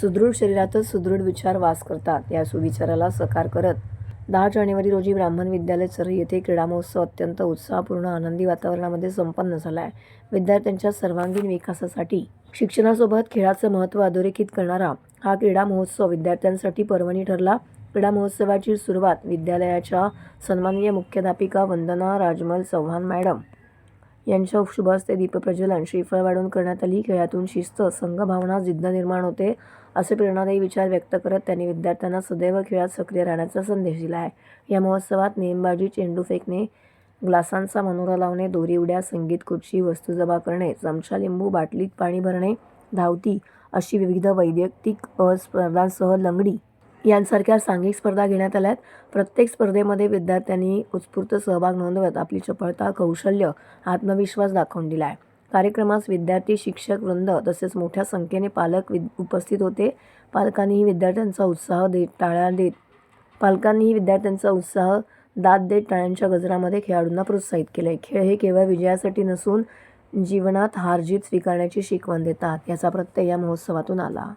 सुदृढ शरीरातच सुदृढ विचार वास करतात. या सुविचाराला सकार करत दहा जानेवारी रोजी ब्राह्मण विद्यालय चरई येथे क्रीडा महोत्सव अत्यंत उत्साहपूर्ण आनंदी वातावरणामध्ये संपन्न झाला आहे विद्यार्थ्यांच्या सर्वांगीण विकासासाठी शिक्षणासोबत खेळाचं महत्त्व अधोरेखित करणारा हा क्रीडा महोत्सव विद्यार्थ्यांसाठी पर्वणी ठरला. क्रीडा महोत्सवाची सुरुवात विद्यालयाच्या सन्माननीय मुख्याध्यापिका वंदना राजमल चव्हाण मॅडम यांच्या शुभ हस्ते दीपप्रज्वलन श्रीफळ वाढवून करण्यात आली खेळातून शिस्त संघभावना जिद्द निर्माण होते असे प्रेरणादायी विचार व्यक्त करत त्यांनी विद्यार्थ्यांना सदैव खेळात सक्रिय राहण्याचा संदेश दिला आहे. या महोत्सवात नेमबाजी चेंडू फेकणे ग्लासांचा मनोरा लावणे दोरी उड्या संगीत खुर्ची वस्तू जमा करणे चमचा लिंबू बाटलीत पाणी भरणे धावती अशी विविध वैयक्तिक स्पर्धांसह लंगडी यांसारख्या सांघिक स्पर्धा घेण्यात आल्या आहेत प्रत्येक स्पर्धेमध्ये विद्यार्थ्यांनी उत्स्फूर्त सहभाग नोंदवत आपली चपळता कौशल्य आत्मविश्वास दाखवून दिला आहे कार्यक्रमास विद्यार्थी शिक्षक वृंद तसेच मोठ्या संख्येने पालक विद उपस्थित होते. पालकांनीही विद्यार्थ्यांचा उत्साह देत टाळ्या देत पालकांनीही विद्यार्थ्यांचा उत्साह दाद देत टाळ्यांच्या गजरामध्ये खेळाडूंना प्रोत्साहित केले खेळ हे केवळ विजयासाठी नसून जीवनात हार जीत स्वीकारण्याची शिकवण देतात याचा प्रत्यय या महोत्सवातून आला.